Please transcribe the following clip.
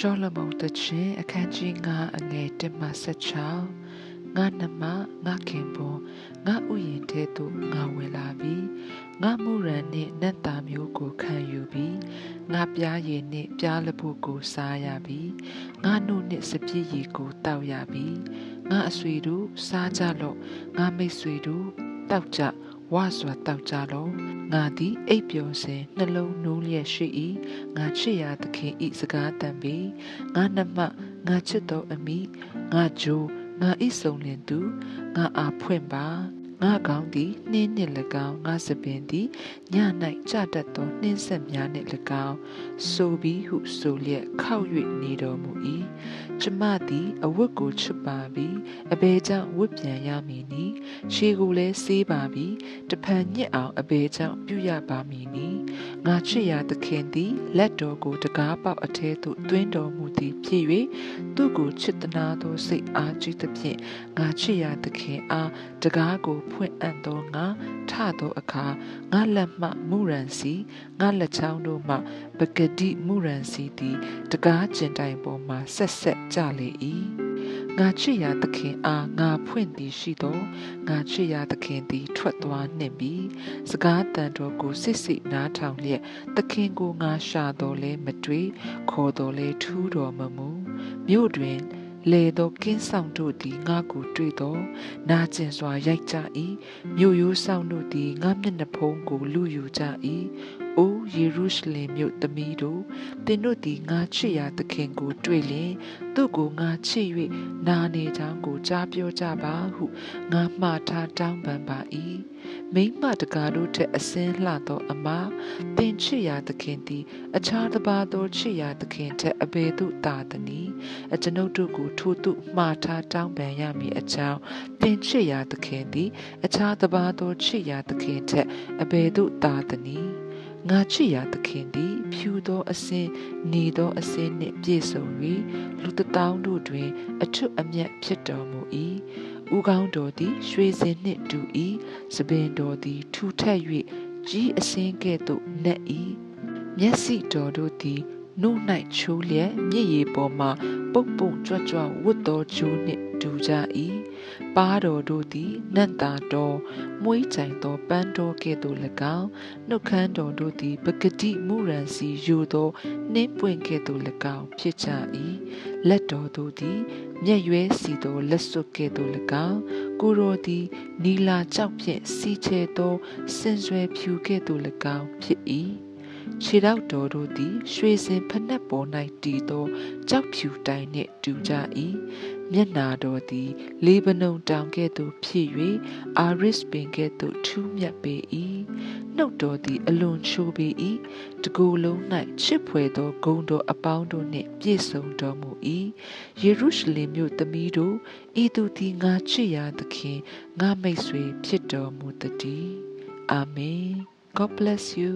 ရှောလမုန်တခြင်းအခန်းကြီး9အငယ်1မှ16ငါနှမငါခင်ပွန်ငါဥယျင်ထဲသို့ငါဝင်လာပြီငါမှုရန်နှင့်နတ်သားမျိုးကိုခံယူပြီငါပြားရည်နှင့်ပြားလဖို့ကိုစားရပြီငါနှုတ်နှင့်စပြည့်ရည်ကိုတောက်ရပြီငါအဆွေတို့စားကြလော့ငါမိတ်ဆွေတို့တောက်ကြ ဝါစွာတောက်ကြလောငါသည်အိပ်ပျော်စဉ်နှလုံးနိုးလျက်ရှိ၏ငါချစ်ရာသခင်ဤစကားတန်ပေငါနှမငါချစ်တော်အမိငါဂျိုးငါဤဆုံလင်သူငါအားဖွင့်ပါ ငါကောင်းသည်နှင်းနှင့်၎င်းငါစပင်သည်ည၌ကြတတ်သောနှင်းဆက်များနှင့်၎င်းဆိုပြီးဟုဆိုလျက်ခောက်၍နေတော်မူ၏ကျမသည်အဝတ်ကိုချွတ်ပါပြီအဘဲကြောင့်ဝတ်ပြန်ရမည်နီခြေကိုလည်းဆေးပါပြီတဖန်ညစ်အောင်အဘဲကြောင့်ပြုရပါမည်နီငါချစ်ရာသခင်သည်လက်တော်ကိုတကားပေါက်အထဲသို့တွင်းတော်မူသည်ဖြစ်၍သူ့ကိုချစ်တနာသောစိတ်အားကြီးသဖြင့်ငါချစ်ရာသခင်အားတကားကိုဖွင့်အံ့သောငါထသောအခါငါလက်မှမူရန်စီငါလက်ချောင်းတို့မှပကတိမူရန်စီသည်တကားကျင်တိုင်ပေါ်မှဆက်ဆက်ကြလေ၏ငါချစ်ရာသခင်အားငါဖွင့်သည်ရှိသောငါချစ်ရာသခင်သည် ထွက်သွားနှင့်ပြီးစကားတန်တော်ကိုစစ်စစ်နားထောင်လျက်သခင်ကိုငါရှာတော်လဲမတွေ့ခေါ်တော်လဲထူးတော်မမူမြို့တွင် လေသောကင်းဆောင်တို့သည်ငါကိုတွေ့သောနာကျင်စွာရိုက်ကြ၏မြို့ရိုးဆောင်တို့သည်ငါမျက်နှာဖုံးကိုလူယူကြ၏အိုယေရုရှလင်မြို့သမီးတို့သင်တို့သည်ငါချစ်ရာသခင်ကိုတွေ့လျင်သူ့ကိုငါချစ်၍နာနေကြောင်းကိုကြားပြောကြပါဟုငါမှားထားတောင်းပန်ပါ၏ မိမတကားတို့ထက်အစင်းလှသောအမသင်ချစ်ရာသခင်သည် အခြားတစ်ပါးသောချစ်ရာသခင်ထက်အဘယ်သို့သာသနည်းအကျွန်ုပ်တို့ကိုထိုသို့မှားထားတောင်းပန်ရမည်အကြောင်းသင်ချစ်ရာသခင်သည် အခြားတစ်ပါးသောချစ်ရာသခင်ထက်အဘယ်သို့သာသနည်းငါချစ်ရာသခင်သည် ဖြူသောအစင်းနေသောအစင်းနှင့်ပြည့်စုံ၍လူတစ်တောင်းတို့တွင် အထွတ်အမြတ်ဖြစ်တော်မူ၏ ဥကောင်းတော်သည်ရွှေစင်နှင့်တူ၏စပင်တော်သည်ထူထပ်၍ကြီးအစင်းကဲ့သို့နက်၏မျက်စိတော်တို့သည်နှုတ်၌ချိုးလျက်မြည်ရည်ပေါ်မှပုတ်ပုံကြွကြွဝတ်တော်ကျိုးနှင့် တူကြ၏ပါးတော်တို့သည်နတ်သားတော်မွေးကြိုင်သောပန်းတော်ကဲ့သို့၎င်းနှုတ်ခမ်းတော်တို့သည်ပဂတိမူရန်စီယူသောနှင်းပွင့်ကဲ့သို့၎င်းဖြစ်ကြ၏လက်တော်တို့သည်မျက်ရွဲစီသောလက်စွပ်ကဲ့သို့၎င်းကိုယ်တော်သည်နီလာကြောက်ဖြင့်စီချဲသောစင်ဆွဲဖြူကဲ့သို့၎င်းဖြစ်၏ ခြေထောက်တော်တို့သည် ရွှေစင်ဖနက်ပေါ်၌တည်သောကြောက်ဖြူတိုင်နှင့်တူကြ၏မျက်နာတော်သည် လေဗနုန်တောင်ကဲ့သို့ဖြစ်၍အာရစ်ပင်ကဲ့သို့ထူးမြတ်ပေ၏နှုတ်တော်သည် အလွန်ချိုးပေ၏တကူလုံး၌ချစ်ဖွယ်သောဂုံတော်အပေါင်းတို့နှင့်ပြည့်စုံတော်မူ၏ယေရုရှလင်မြို့သမီးတို့ဤသူသည်ငါချစ်ရာသခင်ငါမိတ်ဆွေဖြစ်တော်မူတည်းအာမင် God bless you